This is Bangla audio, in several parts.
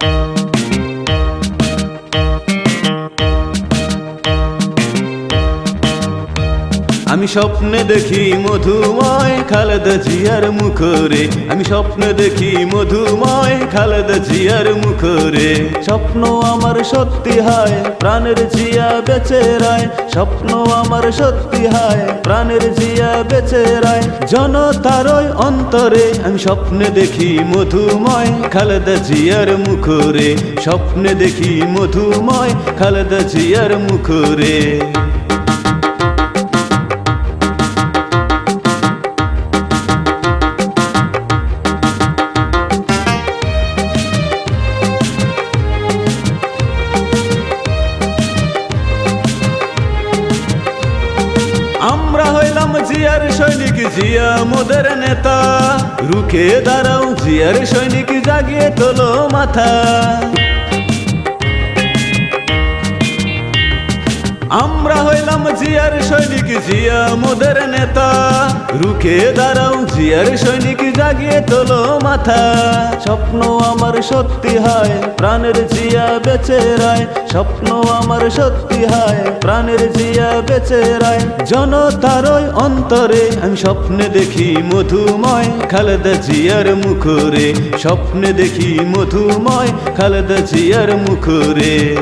Thank you. আমি স্বপ্নে দেখি মধুময় খালেদা জিয়ার মুখরে। আমি স্বপ্নে দেখি মধুময় খালেদা জিয়ার মুখরে। স্বপ্ন আমার সত্যি হয়, প্রাণের জিয়া বেচে রায়। স্বপ্ন আমার সত্যি হয়, প্রাণের জিয়া বেচে রায়। জনতার ওই অন্তরে আমি স্বপ্নে দেখি মধুময় খালেদা জিয়ার মুখরে। স্বপ্নে দেখি মধুময় খালেদা জিয়ার মুখরে। আমরা হইলাম জিয়ার সৈনিক জিয়া মোদের নেতা। রুখে দাঁড়াও জিয়ার সৈনিক জাগিয়ে তোলো মাথা। আমরা হইলাম জিয়ার সৈনিক, জিয়া মোদের নেতা। রুখে দাঁড়াও, জিয়ার সৈনিক জাগিয়ে তোলো মাথা। স্বপ্ন আমার সত্যি হয়, প্রাণের জিয়া বেচে রায়। স্বপ্ন আমার সত্যি হয়, প্রাণের জিয়া বেচে রায়। জনতার ওই অন্তরে আমি স্বপ্নে দেখি মধুময়। খালেদা জিয়ার মুখরে, স্বপ্নে দেখি মধুময়। খালেদা জিয়ার মুখরে।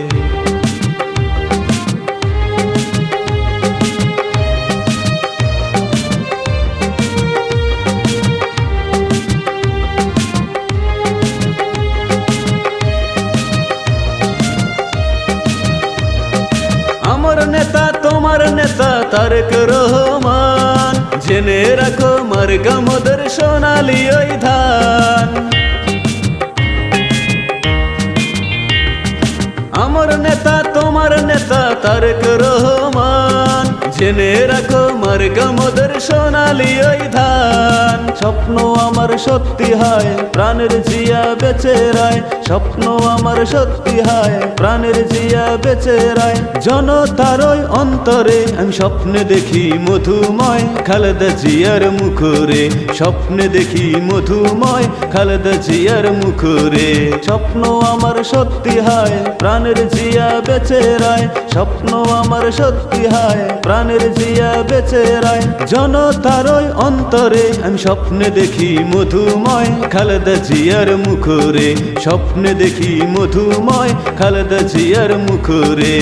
তারেক রহমান। জেনে রাখো মার্গা মোদের সোনালি ওই ধান। আমার নেতা, তোমার নেতা তারেক রহমান। জেনে রাখো মার্গা মোদের সোনালি ওই ধান। স্বপ্ন আমার সত্যি হয়, প্রাণের জিয়া বেচে রায়। স্বপ্ন আমার সত্যি হয়, প্রাণের জিয়া বেচে রায়। জনতার ওই অন্তরে আমি স্বপ্নে দেখি মধুময় খালেদা জিয়ার মুখরে। স্বপ্নে দেখি মধুময় খালেদা জিয়ার মুখরে। স্বপ্ন আমার সত্যি হয়, প্রাণের জিয়া বেচে রায়। স্বপ্ন আমার সত্যি হয়, প্রাণের জিয়া বেচে রায়। জনতার ওই অন্তরে আমি স্বপ্নে দেখি মধুময় খালেদা জিয়ার মুখরে। স্বপ্নে দেখি মধুময় খালেদা জিয়ার মুখরে।